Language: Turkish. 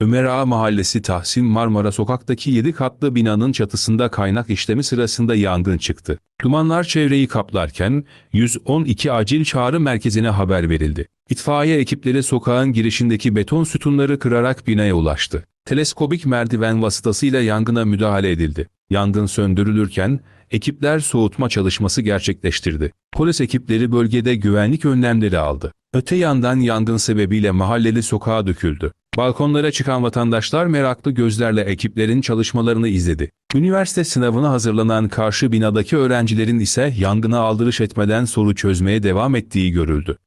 Ömer Ağa Mahallesi Tahsin Marmara Sokak'taki 7 katlı binanın çatısında kaynak işlemi sırasında yangın çıktı. Dumanlar çevreyi kaplarken 112 acil çağrı merkezine haber verildi. İtfaiye ekipleri sokağın girişindeki beton sütunları kırarak binaya ulaştı. Teleskobik merdiven vasıtasıyla yangına müdahale edildi. Yangın söndürülürken ekipler soğutma çalışması gerçekleştirdi. Polis ekipleri bölgede güvenlik önlemleri aldı. Öte yandan yangın sebebiyle mahalleli sokağa döküldü. Balkonlara çıkan vatandaşlar meraklı gözlerle ekiplerin çalışmalarını izledi. Üniversite sınavına hazırlanan karşı binadaki öğrencilerin ise yangına aldırış etmeden soru çözmeye devam ettiği görüldü.